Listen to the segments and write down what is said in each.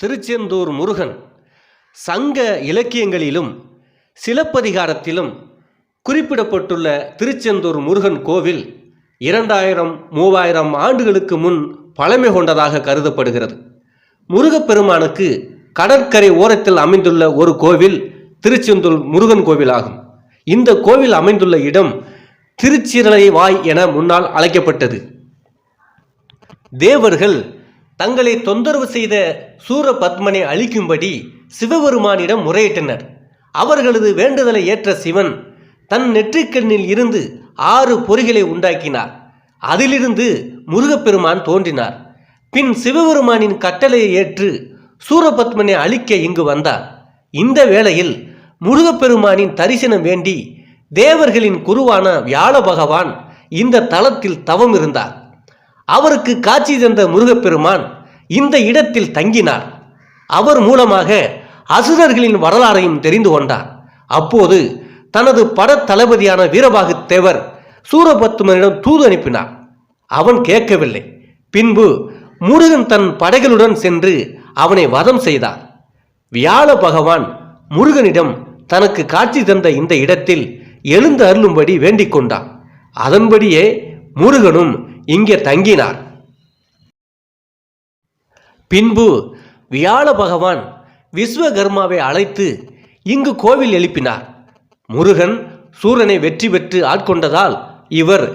திருச்செந்தூர் முருகன் சங்க இலக்கியங்களிலும் சிலப்பதிகாரத்திலும் குறிப்பிடப்பட்டுள்ள திருச்செந்தூர் முருகன் கோவில் இரண்டாயிரம் மூவாயிரம் ஆண்டுகளுக்கு முன் பழமை கொண்டதாக கருதப்படுகிறது. முருகப்பெருமானுக்கு கடற்கரை ஓரத்தில் அமைந்துள்ள ஒரு கோவில் திருச்செந்தூர் முருகன் கோவில் ஆகும் இந்த கோவில் அமைந்துள்ள இடம் திருச்சிரலை வாய் என முன்னால் அழைக்கப்பட்டது. தேவர்கள் தங்களை தொந்தரவு செய்த சூரபத்மனை அழிக்கும்படி சிவபெருமானிடம் முறையிட்டனர். அவர்களது வேண்டுதலை ஏற்ற சிவன் தன் நெற்றிக்கண்ணில் இருந்து ஆறு பொறிகளை உண்டாக்கினார். அதிலிருந்து முருகப்பெருமான் தோன்றினார். பின் சிவபெருமானின் கட்டளையை ஏற்று சூரபத்மனை அழிக்க இங்கு வந்தார். இந்த வேளையில் முருகப்பெருமானின் தரிசனம் வேண்டி தேவர்களின் குருவான வியாழ பகவான் இந்த தலத்தில் தவம் இருந்தார் அவருக்கு காட்சி தந்த முருகப்பெருமான் இந்த இடத்தில் தங்கினார். அவர் மூலமாக அசுரர்களின் வரலாறையும் தெரிந்து கொண்டார். அப்போது தனது படத்தளபதியான வீரபாகு தேவர் சூரபத்மனிடம் தூது அனுப்பினார். அவன் கேட்கவில்லை. பின்பு முருகன் தன் படைகளுடன் சென்று அவனை வதம் செய்தார். வியாழ பகவான் முருகனிடம் தனக்கு காட்சி தந்த இந்த இடத்தில் எழுந்து அருளும்படி வேண்டிக் கொண்டான். அதன்படியே முருகனும் இங்கே தங்கினார். பின்பு வியாழ பகவான் விஸ்வகர்மாவை அழைத்து இங்கு கோவில் எழுப்பினார். முருகன் சூரனை வெற்றி பெற்று ஆட்கொண்டதால் இவர்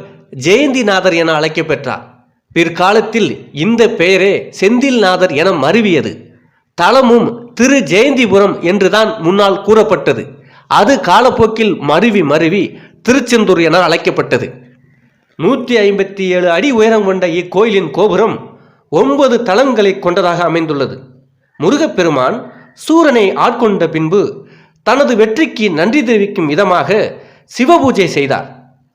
ஜெயந்திநாதர் என அழைக்கப்பெற்றார். பிற்காலத்தில் இந்த பெயரே செந்தில்நாதர் என மருவியது. தலமும் திரு ஜெயந்திபுரம் என்றுதான் முன்னால் கூறப்பட்டது. அது காலப்போக்கில் மருவி மருவி திருச்செந்தூர் என அழைக்கப்பட்டது. நூற்றி ஐம்பத்தி ஏழு அடி உயரம் கொண்ட இக்கோயிலின் கோபுரம் ஒன்பது தளங்களை கொண்டதாக அமைந்துள்ளது. முருகப்பெருமான் சூரனை ஆட்கொண்ட பின்பு தனது வெற்றிக்கு நன்றி தெரிவிக்கும் விதமாக சிவபூஜை செய்தார்.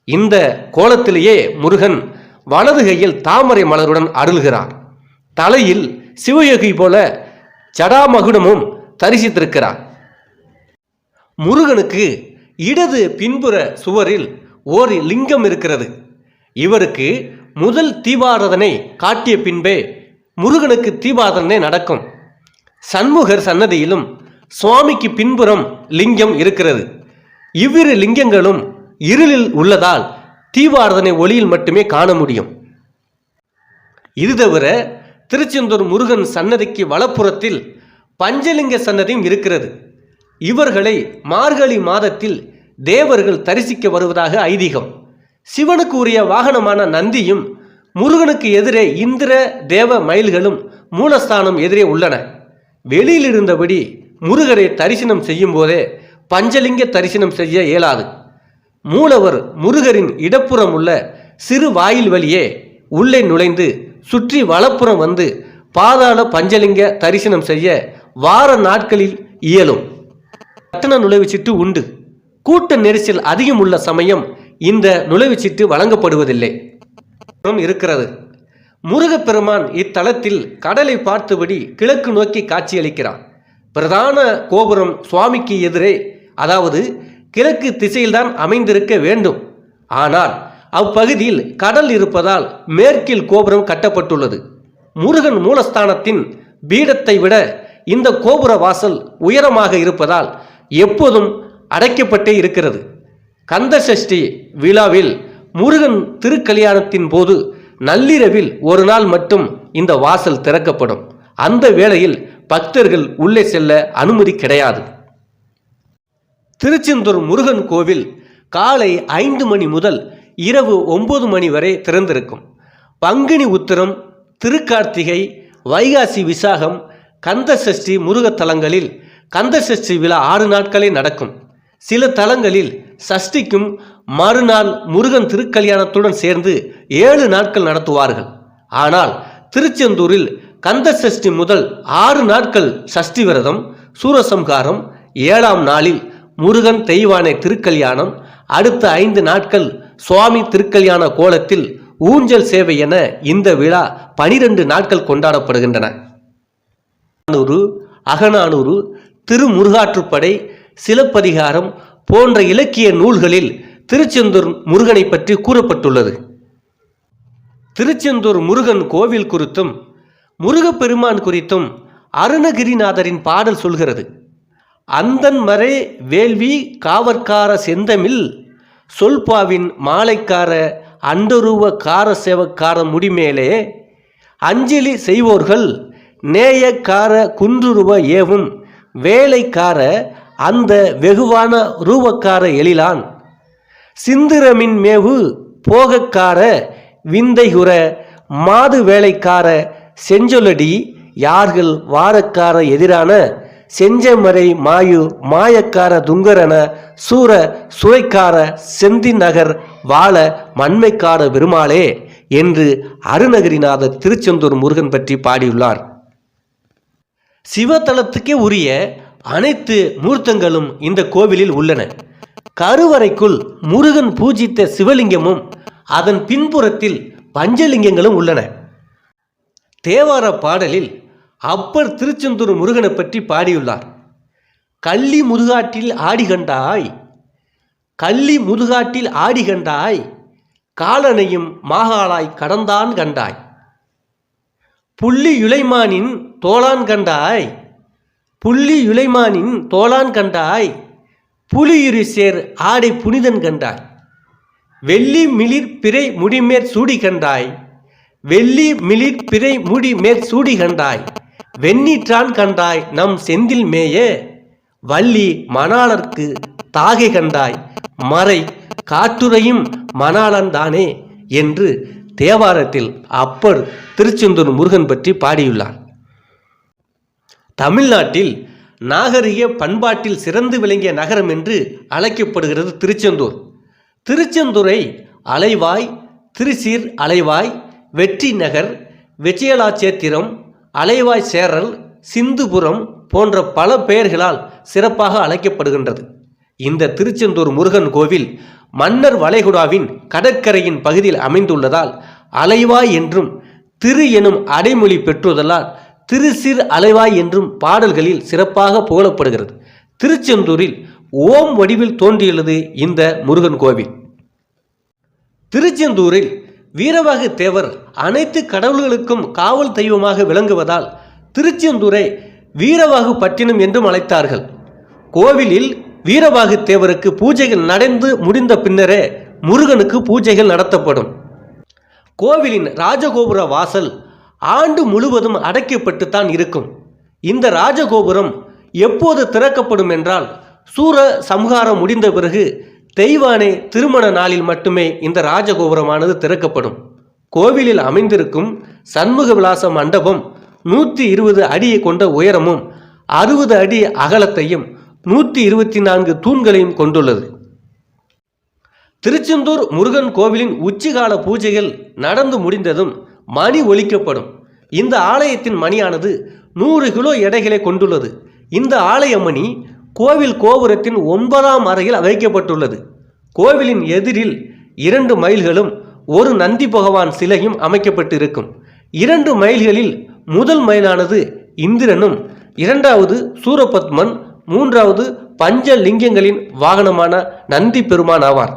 இந்த கோலத்திலேயே முருகன் வலது கையில் தாமரை மலருடன் அருள்கிறார். தலையில் சிவயோகி போல ஜடாமகுடமும் தரிசித்திருக்கிறார். முருகனுக்கு இடது பின்புற சுவரில் ஓர் லிங்கம் இருக்கிறது. இவருக்கு முதல் தீபாராதனை காட்டிய பின்பே முருகனுக்கு தீபாராதனை நடக்கும். சண்முகர் சன்னதியிலும் சுவாமிக்கு பின்புறம் லிங்கம் இருக்கிறது. இவ்விரு லிங்கங்களும் இருளில் உள்ளதால் தீபாராதனை ஒளியில் மட்டுமே காண முடியும். இது தவிர திருச்செந்தூர் முருகன் சன்னதிக்கு வலப்புறத்தில் பஞ்சலிங்க சன்னதியும் இருக்கிறது. இவர்களை மார்கழி மாதத்தில் தேவர்கள் தரிசிக்க வருவதாக ஐதீகம். சிவனுக்கு உரிய வாகனமான நந்தியும் முருகனுக்கு எதிரே இந்திர தேவ மயில்களும் மூலஸ்தானம் எதிரே உள்ளன. வெளியில் இருந்தபடி முருகரை தரிசனம் செய்யும் போதே பஞ்சலிங்க தரிசனம் செய்ய இயலாது. மூலவர் முருகரின் இடப்புறம் உள்ள சிறு வாயில் வழியே உள்ளே நுழைந்து சுற்றி வலப்புறம் வந்து பாதாள பஞ்சலிங்க தரிசனம் செய்ய வார நாட்களில் இயலும். கட்டண சிட்டு உண்டு. கூட்ட நெரிசல் அதிகம் உள்ள சமயம் இந்த நுழைவுச்சீட்டு வழங்கப்படுவதில்லை. இருக்கிறது. முருகப்பெருமான் இத்தலத்தில் கடலை பார்த்தபடி கிழக்கு நோக்கி காட்சியளிக்கிறான் பிரதான கோபுரம் சுவாமிக்கு எதிரே அதாவது கிழக்கு திசையில்தான் அமைந்திருக்க வேண்டும். ஆனால் அப்பகுதியில் கடல் இருப்பதால் மேற்கில் கோபுரம் கட்டப்பட்டுள்ளது. முருகன் மூலஸ்தானத்தின் பீடத்தை விட இந்த கோபுர வாசல் உயரமாக இருப்பதால் எப்போதும் அடைக்கப்பட்டே இருக்கிறது. கந்த சஷ்டி விழாவில் முருகன் திருக்கல்யாணத்தின் போது நள்ளிரவில் ஒரு நாள் மட்டும் இந்த வாசல் திறக்கப்படும். அந்த வேளையில் பக்தர்கள் உள்ளே செல்ல அனுமதி கிடையாது. திருச்செந்தூர் முருகன் கோவில் காலை ஐந்து மணி முதல் இரவு ஒன்பது மணி வரை திறந்திருக்கும். பங்குனி உத்திரம் திருக்கார்த்திகை வைகாசி விசாகம் கந்த சஷ்டி முருக தலங்களில் கந்த சஷ்டி விழா ஆறு நாட்களே நடக்கும். சில தலங்களில் சஷ்டிக்கும் மறுநாள் முருகன் திருக்கல்யாணத்துடன் சேர்ந்து ஏழு நாட்கள் நடத்துவார்கள். ஆனால் திருச்செந்தூரில் கந்த சஷ்டி முதல் ஆறு நாட்கள் சஷ்டி விரதம் சூரசம்காரம் ஏழாம் நாளில் முருகன் தெய்வானை திருக்கல்யாணம் அடுத்த ஐந்து நாட்கள் சுவாமி திருக்கல்யாண கோலத்தில் ஊஞ்சல் சேவை என இந்த விழா பனிரெண்டு நாட்கள் கொண்டாடப்படுகின்றன. அகநானூறு திருமுருகாற்றுப்படை சிலப்பதிகாரம் போன்ற இலக்கிய நூல்களில் திருச்செந்தூர் முருகனை பற்றி கூறப்பட்டுள்ளது. திருச்செந்தூர் முருகன் கோவில் குறித்தும் முருகப்பெருமான் குறித்தும் அருணகிரிநாதரின் பாடல் சொல்கிறது. அந்தன் மறை வேள்வி காவற்கார செந்தமில் சொல்பாவின் மாலைக்கார அண்டருவ கார சேவக்கார முடிமேலே அஞ்சலி செய்வோர்கள் நேயக்கார குன்றுருவ ஏவும் வேலைக்கார அந்த வெகுவான ரூபக்கார எழிலான். சிந்திரமின் மேவு போகக்கார விந்தைகுற மாது வேலைக்கார செஞ்சொலடி யார்கள் வாரக்கார எதிரான செஞ்சமறை மாயு மாயக்கார துங்கரன சூர சுரைக்கார செந்தி நகர் வாழ மண்மைக்கார பெருமாளே என்று அருணகிரிநாதர் திருச்செந்தூர் முருகன் பற்றி பாடியுள்ளார். சிவத்தலத்துக்கே உரிய அனைத்து மூர்த்தங்களும் இந்த கோவிலில் உள்ளன. கருவறைக்குள் முருகன் பூஜித்த சிவலிங்கமும் அதன் பின்புறத்தில் பஞ்சலிங்கங்களும் உள்ளன. தேவார பாடலில் அப்பர் திருச்செந்தூர் முருகனை பற்றி பாடியுள்ளார். கள்ளி முதுகாட்டில் ஆடி கண்டாய் கள்ளி முதுகாட்டில் ஆடி கண்டாய் காலனையும் மாகாளாய் கடந்தான் கண்டாய். புள்ளி யுலைமானின் தோளான் கண்டாய் புள்ளி யுலைமானின் தோளான் கண்டாய் புலியுரி சேர் ஆடை புனிதன் கண்டாய். வெள்ளி மிளிர் பிறை முடிமேற் சூடி கண்டாய். வெள்ளி மிளிர் பிறை முடி மேற் சூடி கண்டாய். வெண்ணீற்றான் கண்டாய் நம் செந்தில் மேய வள்ளி மணாளர்க்கு தாகை கண்டாய். மறை காட்டுரையும் மணாளன்தானே என்று தேவாரத்தில் அப்பர் திருச்செந்தூர் முருகன் பற்றி பாடியுள்ளார். தமிழ்நாட்டில் நாகரிக பண்பாட்டில் சிறந்து விளங்கிய நகரம் என்று அழைக்கப்படுகிறது திருச்செந்தூர். திருச்செந்தூரை அலைவாய் திருச்சீர் அலைவாய் வெற்றி நகர் விஜயலாச்சேத்திரம் அலைவாய் சேரல் சிந்துபுரம் போன்ற பல பெயர்களால் சிறப்பாக அழைக்கப்படுகின்றது. இந்த திருச்செந்தூர் முருகன் கோவில் மன்னர் வளைகுடாவின் கடற்கரையின் பகுதியில் அமைந்துள்ளதால் அலைவாய் என்றும் திரு எனும் அடைமொழி பெற்றுவதால் திருசிறு அலைவாய் என்றும் பாடல்களில் சிறப்பாக புகழப்படுகிறது. திருச்செந்தூரில் ஓம் வடிவில் தோன்றியுள்ளது இந்த முருகன் கோவில். திருச்செந்தூரில் வீரவாகு தேவர் அனைத்து கடவுள்களுக்கும் காவல் தெய்வமாக விளங்குவதால் திருச்செந்தூரை வீரவாகு பட்டினம் என்றும் அழைத்தார்கள். கோவிலில் வீரவாகு தேவருக்கு பூஜைகள் நடந்து முடிந்த பின்னரே முருகனுக்கு பூஜைகள் நடத்தப்படும். கோவிலின் ராஜகோபுர வாசல் ஆண்டு முழுவதும் அடைக்கப்பட்டுத்தான் இருக்கும். இந்த ராஜகோபுரம் எப்போது திறக்கப்படும் என்றால் சூர சம்ஹாரம் முடிந்த பிறகு தெய்வானே திருமண நாளில் மட்டுமே இந்த ராஜகோபுரமானது திறக்கப்படும். கோவிலில் அமைந்திருக்கும் சண்முக விலாச மண்டபம் நூற்றி இருபது அடியை கொண்ட உயரமும் அறுபது அடி அகலத்தையும் நூற்றி இருபத்தி நான்கு தூண்களையும் கொண்டுள்ளது. திருச்செந்தூர் முருகன் கோவிலின் உச்சிகால பூஜைகள் நடந்து முடிந்ததும் மணி ஒலிக்கப்படும். இந்த ஆலயத்தின் மணியானது நூறு கிலோ எடைகளை கொண்டுள்ளது. இந்த ஆலய மணி கோவில் கோபுரத்தின் ஒன்பதாம் அறையில் வைக்கப்பட்டுள்ளது. கோவிலின் எதிரில் இரண்டு மைல்களும் ஒரு நந்தி பகவான் சிலையும் அமைக்கப்பட்டிருக்கும். இரண்டு மைல்களில் முதல் மைலானது இந்திரனும் இரண்டாவது சூரபத்மன் மூன்றாவது பஞ்ச லிங்கங்களின் வாகனமான நந்தி பெருமான் ஆவார்.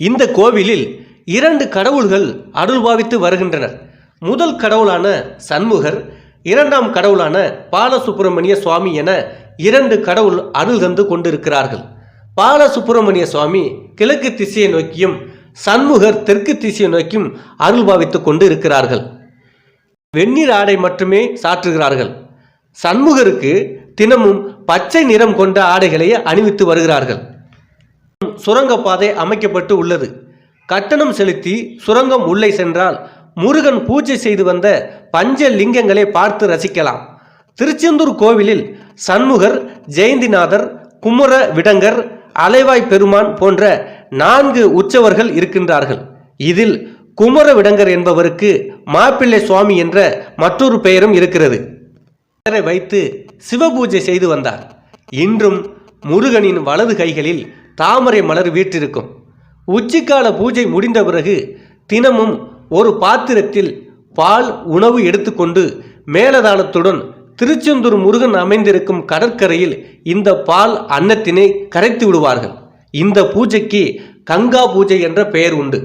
இந்த கோவிலில் இரண்டு கடவுள்கள் அருள்பாவித்து வருகின்றனர். முதல் கடவுளான சண்முகர் இரண்டாம் கடவுளான பாலசுப்பிரமணிய சுவாமி என இரண்டு கடவுள் அருள் தந்து கொண்டிருக்கிறார்கள். பாலசுப்பிரமணிய சுவாமி கிழக்கு திசையை நோக்கியும் சண்முகர் தெற்கு திசையை நோக்கியும் அருள் பாவித்துக் கொண்டு இருக்கிறார்கள் வெந்நீர் ஆடை மட்டுமே சாற்றுகிறார்கள். சண்முகருக்கு தினமும் பச்சை நிறம் கொண்ட ஆடைகளையே அணிவித்து வருகிறார்கள். சுரங்கப்பாதை அமைக்கப்பட்டு உள்ளது. கட்டணம் செலுத்தி சுரங்கம் உள்ளே சென்றால் முருகன் பூஜை செய்து வந்த பஞ்ச லிங்கங்களை பார்த்து ரசிக்கலாம். திருச்செந்தூர் கோவிலில் சண்முகர் ஜெயந்திநாதர் குமர விடங்கர் அலைவாய் பெருமான் போன்ற நான்கு உற்சவர்கள் இருக்கின்றார்கள். இதில் குமர விடங்கர் என்பவருக்கு மாப்பிள்ளை சுவாமி என்ற மற்றொரு பெயரும் இருக்கிறது. பெயரை வைத்து சிவபூஜை செய்து வந்தார். இன்றும் முருகனின் வலது கைகளில் தாமரை மலர் வீற்றிருக்கும். உச்சிக்கால பூஜை முடிந்த பிறகு தினமும் ஒரு பாத்திரத்தில் பால் உணவு எடுத்துக்கொண்டு மேலதானத்துடன் திருச்செந்தூர் முருகன் அமைந்திருக்கும் கடற்கரையில் இந்த பால் அன்னத்தினை கரைத்து விடுவார்கள். இந்த பூஜைக்கு கங்கா பூஜை என்ற பெயர் உண்டு.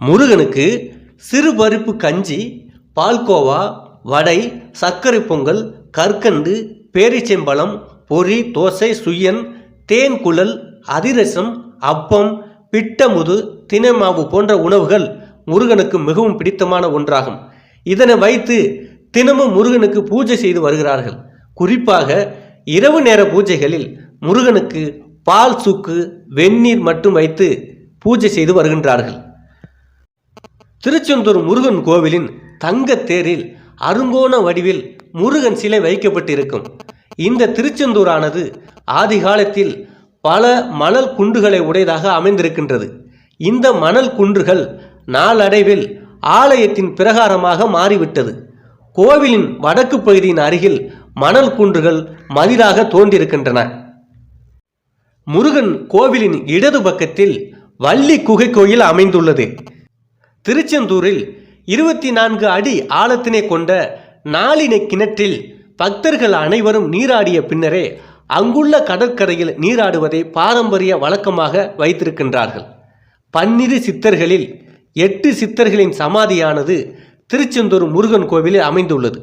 முருகனுக்கு சிறு பருப்பு கஞ்சி பால்கோவா வடை சர்க்கரை பொங்கல் கற்கண்டு பேரிச்சம்பழம் பொரி தோசை சுயன் தேன் குழல் அதிரசம் அப்பம் பிட்டமுது தினைமாவு போன்ற உணவுகள் முருகனுக்கு மிகவும் பிடித்தமான ஒன்றாகும். இதனை வைத்து தினமும் முருகனுக்கு பூஜை செய்து வருகிறார்கள். குறிப்பாக இரவு நேர பூஜைகளில் முருகனுக்கு பால் சுக்கு வெந்நீர் மட்டும் வைத்து பூஜை செய்து வருகின்றார்கள். திருச்செந்தூர் முருகன் கோவிலின் தங்கத் தேரில் அருங்கோண வடிவில் முருகன் சிலை வைக்கப்பட்டிருக்கும். இந்த திருச்செந்தூரானது ஆதிகாலத்தில் பல மணல் குன்றுகளை உடையதாக அமைந்திருக்கின்றது. இந்த மணல் குன்றுகள் நாளடைவில் ஆலயத்தின் பிரகாரமாக மாறிவிட்டது. கோவிலின் வடக்கு பகுதியின் அருகில் மணல் குன்றுகள் மதிலாக தோன்றியிருக்கின்றன. முருகன் கோவிலின் இடது பக்கத்தில் வள்ளி குகை கோயில் அமைந்துள்ளது. திருச்செந்தூரில் இருபத்தி நான்கு அடி ஆழத்தினை கொண்ட நாளினை கிணற்றில் பக்தர்கள் அனைவரும் நீராடிய பின்னரே அங்குள்ள கடற்கரையில் நீராடுவதை பாரம்பரிய வழக்கமாக வைத்திருக்கின்றார்கள். பன்னிரு சித்தர்களில் எட்டு சித்தர்களின் சமாதியானது திருச்செந்தூர் முருகன் கோவிலில் அமைந்துள்ளது.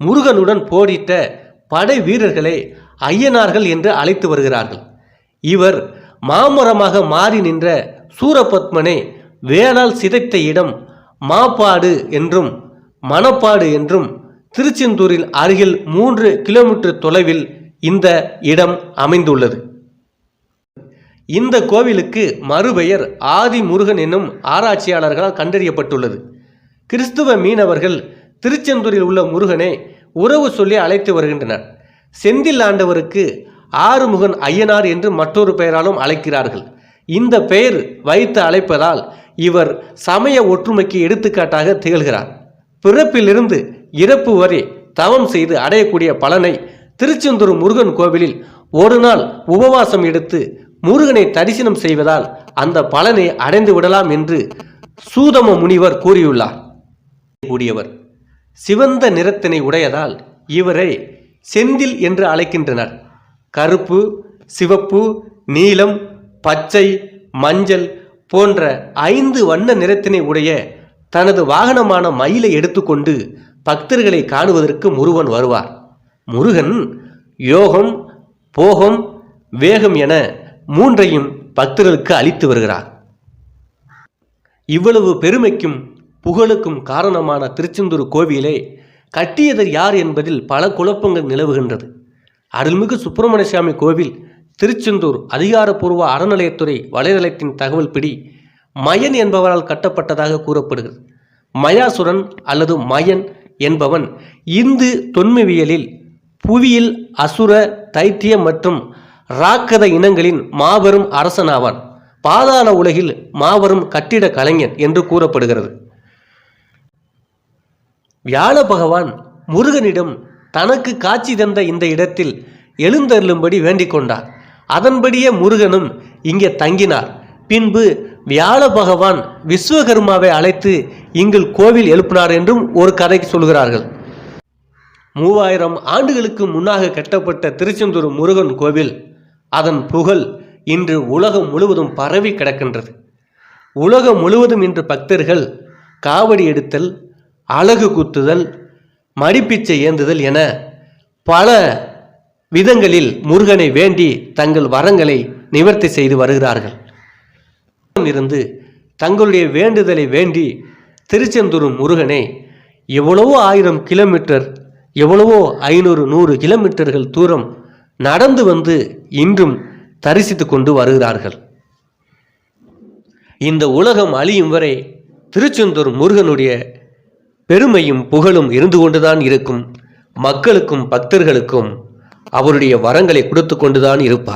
முருகனுடன் போரிட்ட படை வீரர்களை ஐயனார்கள் என்று அழைத்து வருகிறார்கள். இவர் மாமரமாக மாறி நின்ற சூரபத்மனை வேளால் சிதைத்த இடம் மாப்பாடு என்றும் மணப்பாடு என்றும் திருச்செந்தூரில் அருகில் மூன்று கிலோமீட்டர் தொலைவில் இந்த இடம் அமைந்துள்ளது. இந்த கோவிலுக்கு மறுபெயர் ஆதி முருகன் என்னும் ஆராய்ச்சியாளர்களால் கண்டறியப்பட்டுள்ளது. கிறிஸ்துவ மீனவர்கள் திருச்செந்தூரில் உள்ள முருகனை உறவு சொல்லி அழைத்து வருகின்றனர். செந்தில் ஆண்டவருக்கு ஆறுமுகன் ஐயனார் என்று மற்றொரு பெயராலும் அழைக்கிறார்கள். இந்த பெயர் வைத்து அழைப்பதால் இவர் சமய ஒற்றுமைக்கு எடுத்துக்காட்டாக திகழ்கிறார். பிறப்பிலிருந்து இறப்பு வரை தவம் செய்து அடையக்கூடிய பலனை திருச்செந்தூர் முருகன் கோவிலில் ஒரு நாள் உபவாசம் எடுத்து முருகனை தரிசனம் செய்வதால் அந்த பலனை அடைந்து விடலாம் என்று சூதம முனிவர் கூறியுள்ளார். கூடியவர் சிவந்த நிறத்தினை உடையதால் இவரை செந்தில் என்று அழைக்கின்றனர். கருப்பு சிவப்பு நீலம் பச்சை மஞ்சள் போன்ற ஐந்து வண்ண நிறத்தினை உடைய தனது வாகனமான மயிலை எடுத்துக்கொண்டு பக்தர்களை காணுவதற்கு முருகன் வருவார். முருகன் யோகம் போகம் வேகம் என மூன்றையும் பக்தர்களுக்கு அளித்து வருகிறார். இவ்வளவு பெருமைக்கும் புகழுக்கும் காரணமான திருச்செந்தூர் கோவிலை கட்டியது யார் என்பதில் பல குழப்பங்கள் நிலவுகின்றது. அருள்மிகு சுப்பிரமணிய சுவாமி கோவில் திருச்செந்தூர் அதிகாரப்பூர்வ அறநிலையத்துறை வலைதளத்தின் தகவல் பிடி மயன் என்பவரால் கட்டப்பட்டதாக கூறப்படுகிறது. மயாசுரன் அல்லது மயன் என்பவன் இந்து தொன்மவியலில் புவியில் அசுர தைத்திய மற்றும் ராக்கத இனங்களின் மாபெரும் அரசனாவான். பாதாள உலகில் மாபெரும் கட்டிட கலைஞன் என்று கூறப்படுகிறது. வியாழ பகவான் முருகனிடம் தனக்கு காட்சி தந்த இந்த இடத்தில் எழுந்தருளும்படி வேண்டிக் கொண்டார். அதன்படியே முருகனும் இங்கே தங்கினார். பின்பு வியாழ பகவான் விஸ்வகர்மாவை அழைத்து இங்கு கோவில் எழுப்பினார் என்றும் ஒரு கதை சொல்கிறார்கள். மூவாயிரம் ஆண்டுகளுக்கு முன்னாக கட்டப்பட்ட திருச்செந்தூர் முருகன் கோவில் அதன் புகழ் இன்று உலகம் முழுவதும் பரவி கிடக்கின்றது. உலகம் முழுவதும் இன்று பக்தர்கள் காவடி எடுத்தல் அழகு குத்துதல் மடிப்பிச்சை ஏந்துதல் என பல விதங்களில் முருகனை வேண்டி தங்கள் வரங்களை நிவர்த்தி செய்து வருகிறார்கள். இருந்து தங்களுடைய வேண்டுதலை வேண்டி திருச்செந்தூர் முருகனை எவ்வளவோ ஆயிரம் கிலோமீட்டர் எவ்வளவோ ஐநூறு நூறு கிலோமீட்டர்கள் தூரம் நடந்து வந்து இன்றும் தரிசித்து கொண்டு வருகிறார்கள். இந்த உலகம் அழியும் வரை திருச்செந்தூர் முருகனுடைய பெருமையும் புகழும் இருந்து கொண்டுதான் இருக்கும். மக்களுக்கும் பக்தர்களுக்கும் அவருடைய வரங்களை கொடுத்து கொண்டுதான் இருப்பார்.